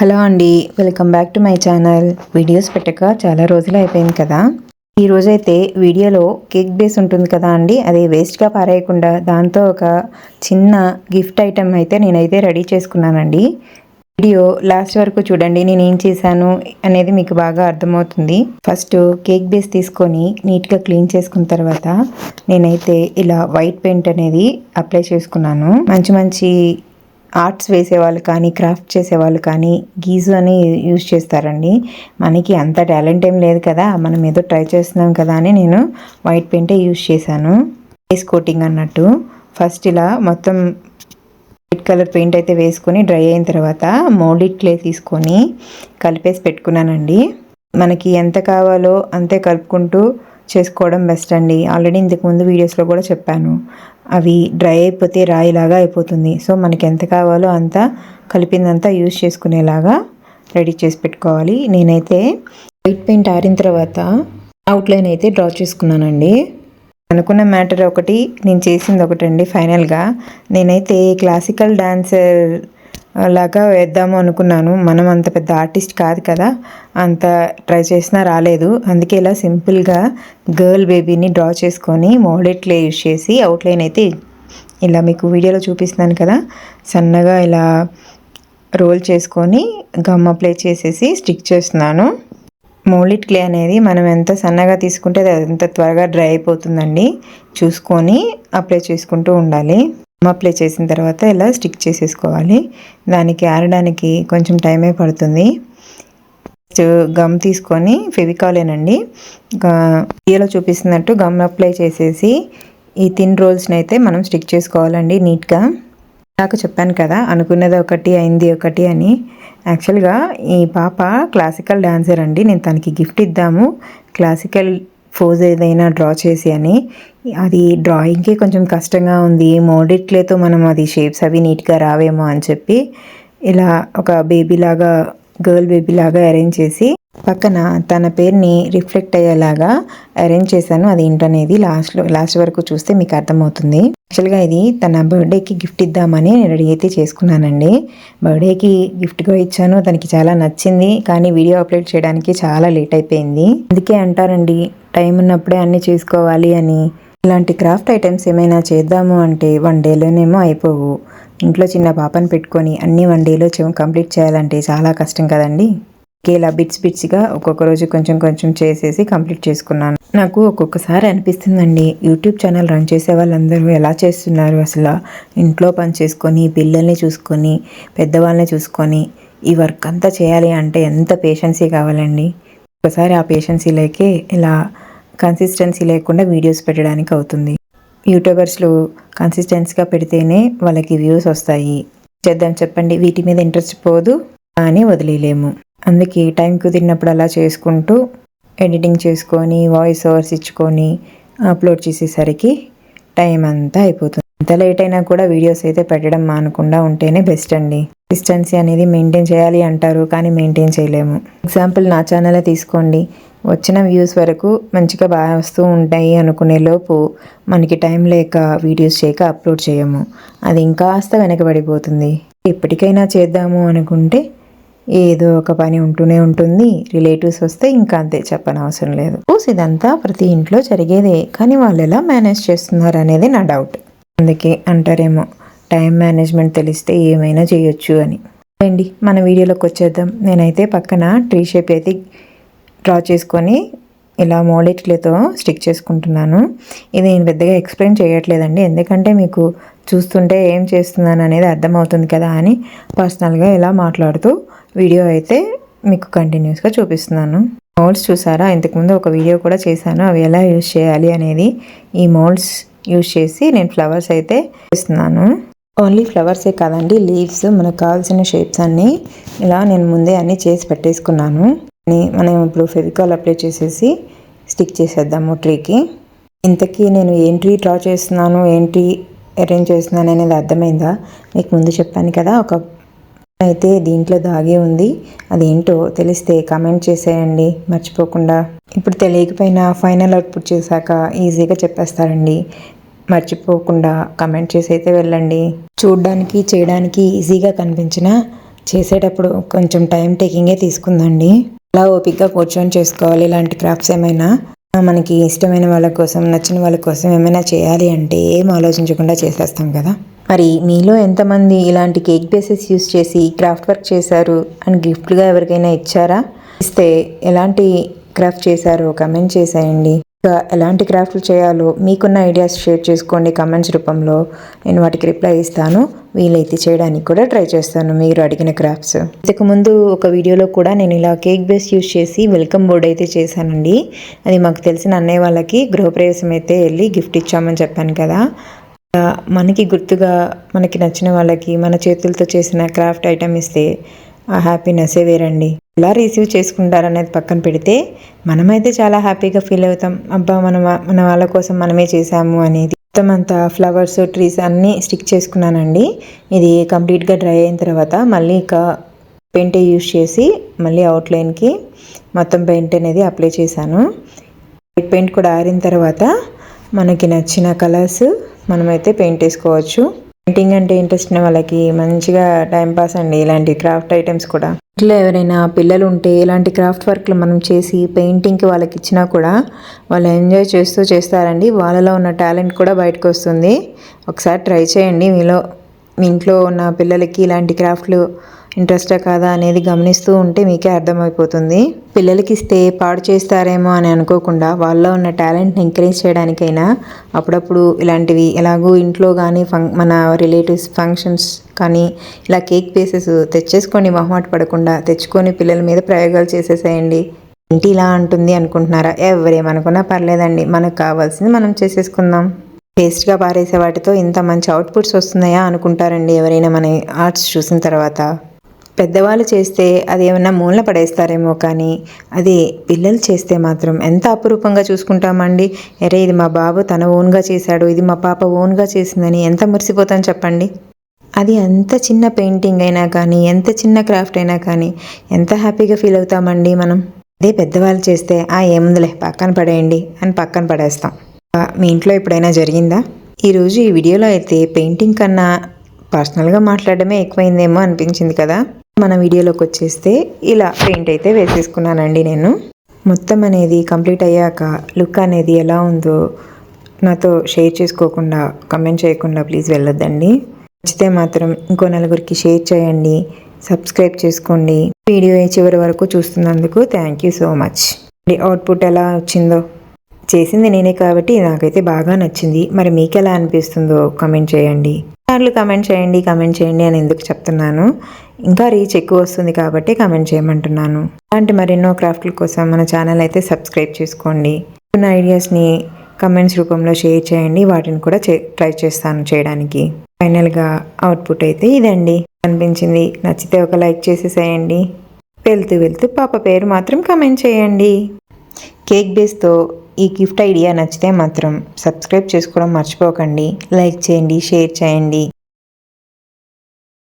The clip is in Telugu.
హలో అండి welcome back to my channel. Videos పెట్టక చాలా రోజులు అయిపోయింది కదా. ఈ రోజైతే వీడియోలో కేక్ బేస్ ఉంటుంది కదా అండి అది వేస్ట్గా పారేయకుండా దాంతో ఒక చిన్న గిఫ్ట్ ఐటెం అయితే నేనైతే రెడీ చేసుకున్నానండి. వీడియో లాస్ట్ వరకు చూడండి నేను ఏం చేశాను అనేది మీకు బాగా అర్థమవుతుంది. ఫస్ట్ కేక్ బేస్ తీసుకొని నీట్గా క్లీన్ చేసుకున్న తర్వాత నేనైతే ఇలా వైట్ పెయింట్ అనేది అప్లై చేసుకున్నాను. మంచి మంచి ఆర్ట్స్ వేసేవాళ్ళు కానీ క్రాఫ్ట్ చేసేవాళ్ళు కానీ గీజు అని యూజ్ చేస్తారండి. మనకి అంత టాలెంట్ ఏం లేదు కదా మనం ఏదో ట్రై చేస్తున్నాం కదా అని నేను వైట్ పెయింటే యూజ్ చేశాను. ఫేస్ కోటింగ్ అన్నట్టు. ఫస్ట్ ఇలా మొత్తం వైట్ కలర్ పెయింట్ అయితే వేసుకొని డ్రై అయిన తర్వాత మోల్డెడ్ క్లే తీసుకొని కలిపేసి పెట్టుకున్నానండి. మనకి ఎంత కావాలో అంతే కలుపుకుంటూ చేసుకోవడం బెస్ట్ అండి. ఆల్రెడీ ఇంతకుముందు వీడియోస్లో కూడా చెప్పాను. అవి డ్రై అయిపోతే రాయిలాగా అయిపోతుంది. సో మనకి ఎంత కావాలో అంత కలిపిందంతా యూజ్ చేసుకునేలాగా రెడీ చేసి పెట్టుకోవాలి. నేనైతే వైట్ పెయింట్ ఆరిన తర్వాత అవుట్లైన్ అయితే డ్రా చేసుకున్నానండి. అనుకున్న మ్యాటర్ ఒకటి నేను చేసింది ఒకటండి ఫైనల్గా. నేనైతే క్లాసికల్ డాన్సర్ అలాగా వేద్దాము అనుకున్నాను. మనం అంత పెద్ద ఆర్టిస్ట్ కాదు కదా. అంత ట్రై చేసినా రాలేదు. అందుకే ఇలా సింపుల్గా గర్ల్ బేబీని డ్రా చేసుకొని మోడెడ్ యూజ్ యూస్ చేసి అవుట్లైన్ అయితే ఇలా మీకు వీడియోలో చూపిస్తున్నాను కదా. సన్నగా ఇలా రోల్ చేసుకొని గమ్ అప్లై చేసేసి స్టిక్ చేస్తున్నాను. మోలిట్ క్లే అనేది మనం ఎంత సన్నగా తీసుకుంటే అది అంత త్వరగా డ్రై అయిపోతుందండి. చూసుకొని అప్లై చేసుకుంటూ ఉండాలి. అప్లై చేసిన తర్వాత ఇలా స్టిక్ చేసేసుకోవాలి? దానికి ఆరడానికి కొంచెం టైమే పడుతుంది. గమ్ తీసుకొని ఫెవికాలేనండి. వీడియోలో చూపిస్తున్నట్టు గమ్ అప్లై చేసేసి ఈ థిన్ రోల్స్ని అయితే మనం స్టిక్ చేసుకోవాలండి నీట్గా నాకు చెప్పాను కదా అనుకున్నది ఒకటి అయింది ఒకటి అని. యాక్చువల్గా ఈ పాప క్లాసికల్ డాన్సర్ అండి. నేను తనకి గిఫ్ట్ ఇద్దాము. క్లాసికల్ ఫోజ్ ఏదైనా డ్రా చేసి అని అది డ్రాయింగ్కి కొంచెం కష్టంగా ఉంది. మోడిట్లేతో మనం అది షేప్స్ అవి నీట్గా రావేమో అని చెప్పి ఇలా ఒక బేబీ లాగా గర్ల్ బేబీ లాగా అరేంజ్ చేసి పక్కన తన పేరుని రిఫ్లెక్ట్ అయ్యేలాగా అరేంజ్ చేశాను. అది ఏంటనేది లాస్ట్లో లాస్ట్ వరకు చూస్తే మీకు అర్థమవుతుంది. యాక్చువల్గా ఇది తన బర్త్డేకి గిఫ్ట్ ఇద్దామని నేను రెడీ అయితే చేసుకున్నానండి. బర్త్డేకి గిఫ్ట్గా ఇచ్చాను. తనకి చాలా నచ్చింది. కానీ వీడియో అప్లోడ్ చేయడానికి చాలా లేట్ అయిపోయింది. అందుకే అంటారండి టైం ఉన్నప్పుడే అన్నీ చేసుకోవాలి అని. ఇలాంటి క్రాఫ్ట్ ఐటమ్స్ ఏమైనా చేద్దాము అంటే వన్ డేలోనేమో అయిపోవు. ఇంట్లో చిన్న పాపను పెట్టుకొని అన్ని వన్ డేలో కంప్లీట్ చేయాలంటే చాలా కష్టం కదండి. ఇలా బిట్స్ బిట్స్గా ఒక్కొక్క రోజు కొంచెం కొంచెం చేసేసి కంప్లీట్ చేసుకున్నాను. నాకు ఒక్కొక్కసారి అనిపిస్తుందండి యూట్యూబ్ ఛానల్ రన్ చేసే వాళ్ళందరూ ఎలా చేస్తున్నారు అసలు? ఇంట్లో పని చేసుకొని పిల్లల్ని చూసుకొని పెద్దవాళ్ళని చూసుకొని ఈ వర్క్ అంతా చేయాలి అంటే ఎంత పేషెన్సీ కావాలండి? ఒకసారి ఆ పేషెన్సీ లేకే ఇలా కన్సిస్టెన్సీ లేకుండా వీడియోస్ పెట్టడానికి అవుతుంది. యూట్యూబర్స్లో కన్సిస్టెన్సీగా పెడితేనే వాళ్ళకి వ్యూస్ వస్తాయి. చేద్దాం చెప్పండి వీటి మీద ఇంట్రెస్ట్ పోదు అని వదిలేయలేము అందుకే టైం కుదిరినప్పుడు అలా చేసుకుంటూ ఎడిటింగ్ చేసుకొని వాయిస్ ఓవర్స్ ఇచ్చుకొని అప్లోడ్ చేసేసరికి టైం అంతా అయిపోతుంది. ఎంత లేట్ అయినా కూడా వీడియోస్ అయితే పెట్టడం మానకుండా ఉంటేనే బెస్ట్ అండి. డిస్టెన్సీ అనేది మెయింటైన్ చేయాలి అంటారు కానీ మెయింటైన్ చేయలేము. ఎగ్జాంపుల్ నా ఛానలే తీసుకోండి. వచ్చిన వ్యూస్ వరకు మంచిగా బాగా వస్తూ ఉంటాయి అనుకునే లోపు మనకి టైం లేక వీడియోస్ చేయక అప్లోడ్ చేయము. అది ఇంకాస్త వెనకబడిపోతుంది. ఎప్పటికైనా చేద్దాము అనుకుంటే ఏదో ఒక పని ఉంటూనే ఉంటుంది. రిలేటివ్స్ వస్తే ఇంకా అంతే చెప్పనవసరం లేదు. ఇదంతా ప్రతి ఇంట్లో జరిగేదే కానీ వాళ్ళు ఎలా మేనేజ్ చేస్తున్నారు అనేది నా డౌట్ అందుకే అంటారేమో. టైం మేనేజ్మెంట్ తెలిస్తే ఏమైనా చేయొచ్చు అని. అండి మన వీడియోలోకి వచ్చేద్దాం. నేనైతే పక్కన ట్రీ షేప్ అయితే డ్రా చేసుకొని ఇలా మోడెట్లతో స్టిక్ చేసుకుంటున్నాను. ఇది నేను పెద్దగా ఎక్స్ప్లెయిన్ చేయట్లేదండి. ఎందుకంటే మీకు చూస్తుంటే ఏం చేస్తున్నాను అనేది అర్థమవుతుంది కదా అని పర్సనల్గా ఇలా మాట్లాడుతూ వీడియో అయితే మీకు కంటిన్యూస్గా చూపిస్తున్నాను. మోల్డ్స్ చూసారా? ఇంతకుముందు ఒక వీడియో కూడా చేశాను. అవి ఎలా యూజ్ చేయాలి అనేది ఈ మోల్డ్స్ యూజ్ చేసి నేను ఫ్లవర్స్ అయితే చేస్తున్నాను. ఓన్లీ ఫ్లవర్సే కాదండి లీవ్స్ మనకు కావాల్సిన షేప్స్ అన్నీ ఇలా నేను ముందే అన్నీ చేసి పెట్టేసుకున్నాను. మనం ఇప్పుడు ఫెవికాల్ అప్లై చేసేసి స్టిక్ చేసేద్దాము ట్రీకి. ఇంతకీ నేను ఏం ట్రీ డ్రా చేస్తున్నాను ఏంటి అరేంజ్ చేస్తున్నాను అనేది అర్థమైందా? మీకు ముందు చెప్పాను కదా ఒక అయితే దీంట్లో దాగే ఉంది. అదేంటో తెలిస్తే కామెంట్ చేసేయండి మర్చిపోకుండా. ఇప్పుడు తెలియకపోయినా ఫైనల్ అవుట్పుట్ చేశాక ఈజీగా చెప్పేస్తారండి. మర్చిపోకుండా కమెంట్ చేసి అయితే వెళ్ళండి. చూడడానికి చేయడానికి ఈజీగా కనిపించిన చేసేటప్పుడు కొంచెం టైం టేకింగే తీసుకుందండి. అలా ఓపిక్గా కూర్చొని చేసుకోవాలి. ఇలాంటి క్రాఫ్ట్స్ ఏమైనా మనకి ఇష్టమైన వాళ్ళ కోసం నచ్చిన వాళ్ళ కోసం ఏమైనా చేయాలి అంటే ఏం ఆలోచించకుండా చేసేస్తాం కదా. మరి మీలో ఎంతమంది ఇలాంటి కేక్ బేసెస్ యూస్ చేసి క్రాఫ్ట్ వర్క్ చేశారు అండ్ గిఫ్ట్గా ఎవరికైనా ఇచ్చారా? ఇస్తే ఎలాంటి క్రాఫ్ట్ చేశారో కమెంట్ చేసేయండి. ఇంకా ఎలాంటి క్రాఫ్ట్లు చేయాలో మీకున్న ఐడియాస్ షేర్ చేసుకోండి కమెంట్స్ రూపంలో. నేను వాటికి రిప్లై ఇస్తాను. వీలైతే చేయడానికి కూడా ట్రై చేస్తాను మీరు అడిగిన క్రాఫ్ట్స్. ఇంతకు ముందు ఒక వీడియోలో కూడా నేను ఇలా కేక్ బేస్ యూస్ చేసి వెల్కమ్ బోర్డ్ అయితే చేశానండి. అది మాకు తెలిసిన అన్నయ్య వాళ్ళకి గృహప్రవేశం అయితే వెళ్ళి గిఫ్ట్ ఇచ్చామని చెప్పాను కదా. మనకి గుర్తుగా మనకి నచ్చిన వాళ్ళకి మన చేతులతో చేసిన క్రాఫ్ట్ ఐటమ్ ఇస్తే ఆ హ్యాపీనెస్సే వేరండి. ఎలా రిసీవ్ చేసుకుంటారనేది పక్కన పెడితే మనమైతే చాలా హ్యాపీగా ఫీల్ అవుతాం. అబ్బా మన మన వాళ్ళ కోసం మనమే చేసాము అనేది. మొత్తం అంతా ఫ్లవర్స్ ట్రీస్ అన్నీ స్టిక్ చేసుకున్నానండి. ఇది కంప్లీట్గా డ్రై అయిన తర్వాత మళ్ళీ ఇక పెయింట్ యూస్ చేసి మళ్ళీ అవుట్లైన్కి మొత్తం పెయింట్ అనేది అప్లై చేశాను. వైట్ పెయింట్ కూడా ఆరిన తర్వాత మనకి నచ్చిన కలర్స్ మనమైతే పెయింట్ వేసుకోవచ్చు. పెయింటింగ్ అంటే ఇంట్రెస్ట్ ఉన్న వాళ్ళకి మంచిగా టైం పాస్ అండి ఇలాంటి క్రాఫ్ట్ ఐటమ్స్ కూడా. ఇంట్లో ఎవరైనా పిల్లలు ఉంటే ఇలాంటి క్రాఫ్ట్ వర్క్లు మనం చేసి పెయింటింగ్కి వాళ్ళకి ఇచ్చినా కూడా వాళ్ళు ఎంజాయ్ చేస్తూ చేస్తారండి. వాళ్ళలో ఉన్న టాలెంట్ కూడా బయటకు వస్తుంది. ఒకసారి ట్రై చేయండి. మీలో మీ ఇంట్లో ఉన్న పిల్లలకి ఇలాంటి క్రాఫ్ట్లు ఇంట్రెస్టా కాదా అనేది గమనిస్తూ ఉంటే మీకే అర్థమైపోతుంది. పిల్లలకి ఇస్తే పాడు చేస్తారేమో అని అనుకోకుండా వాళ్ళలో ఉన్న టాలెంట్ని ఎంకరేజ్ చేయడానికైనా అప్పుడప్పుడు ఇలాంటివి ఎలాగో ఇంట్లో కానీ ఫం మన రిలేటివ్స్ ఫంక్షన్స్ కానీ ఇలా కేక్ పీసెస్ తెచ్చేసుకొని మొహమాట పడకుండా తెచ్చుకొని పిల్లల మీద ప్రయోగాలు చేసేసేయండి. ఇంటి ఇలా అంటుంది అనుకుంటున్నారా? ఎవరేమనుకున్నా పర్లేదండి. మనకు కావాల్సింది మనం చేసేసుకుందాం. వేస్ట్గా పారేసే వాటితో ఇంత మంచి అవుట్పుట్స్ వస్తున్నాయా అనుకుంటారండి ఎవరైనా మన ఆర్ట్స్ చూసిన తర్వాత. పెద్దవాళ్ళు చేస్తే అది ఏమన్నా మూలన పడేస్తారేమో కానీ అది పిల్లలు చేస్తే మాత్రం ఎంత అపురూపంగా చూసుకుంటామండి? అరే ఇది మా బాబు తన ఓన్గా చేశాడు ఇది మా పాప ఓన్గా చేసిందని ఎంత మురిసిపోతాం చెప్పండి? అది ఎంత చిన్న పెయింటింగ్ అయినా కానీ ఎంత చిన్న క్రాఫ్ట్ అయినా కానీ ఎంత హ్యాపీగా ఫీల్ అవుతామండి మనం? అదే పెద్దవాళ్ళు చేస్తే ఆ ఏముందిలే పక్కన పడేయండి అని పక్కన పడేస్తాం. మీ ఇంట్లో ఎప్పుడైనా జరిగిందా? ఈరోజు ఈ వీడియోలో అయితే పెయింటింగ్ కన్నా పర్సనల్గా మాట్లాడడమే ఎక్కువైందేమో అనిపించింది కదా? మన వీడియోలోకి వచ్చేస్తే ఇలా పెయింట్ అయితే వేసేసుకున్నానండి నేను. మొత్తం అనేది కంప్లీట్ అయ్యాక లుక్ అనేది ఎలా ఉందో నాతో షేర్ చేసుకోకుండా కమెంట్ చేయకుండా ప్లీజ్ వెళ్ళొద్దండి. నచ్చితే మాత్రం ఇంకో నలుగురికి షేర్ చేయండి సబ్స్క్రైబ్ చేసుకోండి. వీడియో చివరి వరకు చూస్తున్నందుకు thank you so much output ఎలా వచ్చిందో చేసింది నేనే కాబట్టి నాకైతే బాగా నచ్చింది. మరి మీకు ఎలా అనిపిస్తుందో కమెంట్ చేయండి. సార్లు కమెంట్ చేయండి కమెంట్ చేయండి అని ఎందుకు చెప్తున్నాను. ఇంకా రీచ్ ఎక్కువ వస్తుంది కాబట్టి కమెంట్ చేయమంటున్నాను. అలాంటి మరెన్నో క్రాఫ్ట్ల కోసం మన ఛానల్ అయితే సబ్స్క్రైబ్ చేసుకోండి. ఉన్న ఐడియాస్ని కమెంట్స్ రూపంలో షేర్ చేయండి. వాటిని కూడా చే ట్రై చేస్తాను చేయడానికి. ఫైనల్గా అవుట్పుట్ అయితే ఇదండి. అనిపించింది. నచ్చితే ఒక లైక్ చేసేసేయండి. వెళ్తూ వెళ్తూ పాప పేరు మాత్రం కమెంట్ చేయండి. కేక్ బేస్తో ఈ గిఫ్ట్ ఐడియా నచ్చితే మాత్రం సబ్స్క్రైబ్ చేసుకోవడం మర్చిపోకండి. లైక్ చేయండి షేర్ చేయండి.